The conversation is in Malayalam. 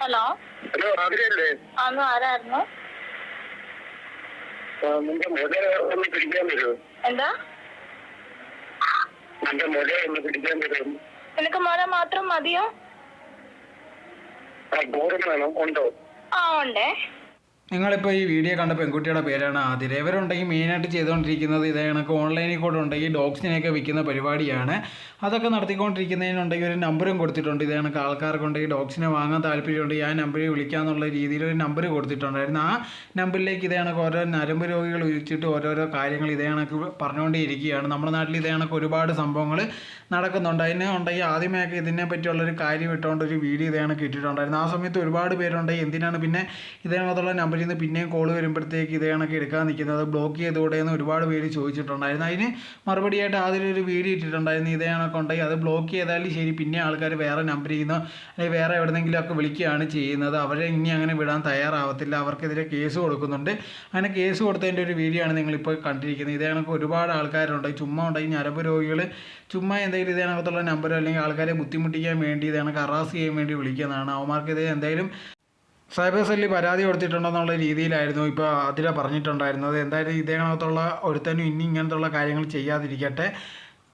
ഹലോ. ഹലോ ആതിരയല്ലേ? അന്ന് ആരായിരുന്നു? നിന്റെ മുതല ഒന്ന് പിടിക്കാൻ വരുമോ എന്താ? നിന്റെ മുല ഒന്ന് പിടിക്കാൻ വരുമോ നിനക്ക് മുല മാത്രം മതിയോ? ആ ദൂരം വേണം ഉണ്ടോ? ആ ഉണ്ടേ. നിങ്ങളിപ്പോൾ ഈ വീഡിയോ കണ്ട പെൺകുട്ടിയുടെ പേരാണ് ആതിര. ഇവരുണ്ടെങ്കിൽ മെയിനായിട്ട് ചെയ്തുകൊണ്ടിരിക്കുന്നത് ഇതേ കണക്ക് ഓൺലൈനിൽ കൂടെ ഉണ്ടെങ്കിൽ ഡോഗ്സിനെയൊക്കെ വിൽക്കുന്ന പരിപാടിയാണ്. അതൊക്കെ നടത്തിക്കൊണ്ടിരിക്കുന്നതിനുണ്ടെങ്കിൽ ഒരു നമ്പറും കൊടുത്തിട്ടുണ്ട്. ഇതേ കണക്ക് ആൾക്കാർക്കുണ്ടെങ്കിൽ ഡോഗ്സിനെ വാങ്ങാൻ താല്പര്യമുണ്ടെങ്കിൽ ആ നമ്പറിൽ വിളിക്കാമെന്നുള്ള രീതിയിൽ ഒരു നമ്പർ കൊടുത്തിട്ടുണ്ടായിരുന്നു. ആ നമ്പറിലേക്ക് ഇതേ കണക്ക് ഓരോ നരമ്പ് രോഗികൾ വിളിച്ചിട്ട് ഓരോരോ കാര്യങ്ങൾ ഇതേ കണക്ക് പറഞ്ഞുകൊണ്ടേയിരിക്കുകയാണ് നമ്മുടെ നാട്ടിൽ ഇതേ കണക്ക് ഒരുപാട് സംഭവങ്ങൾ നടക്കുന്നുണ്ട്. അതിനെ ഉണ്ടെങ്കിൽ ആദ്യമേയൊക്കെ ഇതിനെ പറ്റിയുള്ളൊരു കാര്യം ഇട്ടുകൊണ്ട് ഒരു വീഡിയോ ഇതേ കണക്ക് ഇട്ടിട്ടുണ്ടായിരുന്നു. ആ സമയത്ത് ഒരുപാട് പേരുണ്ടെങ്കിൽ എന്തിനാണ് പിന്നെ ഇതേ കണക്കുള്ള നിന്ന് പിന്നെയും കോൾ വരുമ്പോഴത്തേക്ക് ഇതേ കണക്ക് എടുക്കാൻ നിൽക്കുന്നത്. ബ്ലോക്ക് ചെയ്തുകൂടെയെന്ന് ഒരുപാട് പേര് ചോദിച്ചിട്ടുണ്ടായിരുന്നു. അതിന് മറുപടിയായിട്ട് ആദ്യം ഒരു വീഡിയോ ഇട്ടിട്ടുണ്ടായിരുന്നു. ഇതേ കണക്ക് ഉണ്ടെങ്കിൽ അത് ബ്ലോക്ക് ചെയ്താലും ശരി. പിന്നെ ആൾക്കാർ വേറെ നമ്പർ നിന്ന് അല്ലെങ്കിൽ വേറെ ഒക്കെ വിളിക്കുകയാണ് ചെയ്യുന്നത്. അവരെ ഇനി അങ്ങനെ വിടാൻ തയ്യാറാവത്തില്ല. അവർക്കെതിരെ കേസ് കൊടുക്കുന്നുണ്ട്. അങ്ങനെ കേസ് കൊടുത്തതിന്റെ ഒരു വീഡിയോ ആണ് നിങ്ങളിപ്പോൾ കണ്ടിരിക്കുന്നത്. ഇതേ കണക്ക് ഒരുപാട് ആൾക്കാരുണ്ട്. ചുമ്മാ ഉണ്ടെങ്കിൽ ഞരമ്പ് രോഗികൾ ചുമ്മാ എന്തെങ്കിലും ഇതേ കണക്കത്തുള്ള നമ്പറോ അല്ലെങ്കിൽ ആൾക്കാരെ ബുദ്ധിമുട്ടിക്കാൻ വേണ്ടി ഇതേ കണക്ക് അറാസ് ചെയ്യാൻ വേണ്ടി വിളിക്കുന്നതാണ്. അവന്മാർക്കെതിരെ എന്തെങ്കിലും സൈബർ സെല്ലിൽ പരാതി കൊടുത്തിട്ടുണ്ടെന്നുള്ള രീതിയിലായിരുന്നു ഇപ്പോൾ അതിൽ പറഞ്ഞിട്ടുണ്ടായിരുന്നത്. എന്തായാലും ഇതേ കണക്കത്തുള്ള ഒരുത്തനും ഇനി ഇങ്ങനത്തുള്ള കാര്യങ്ങൾ ചെയ്യാതിരിക്കട്ടെ.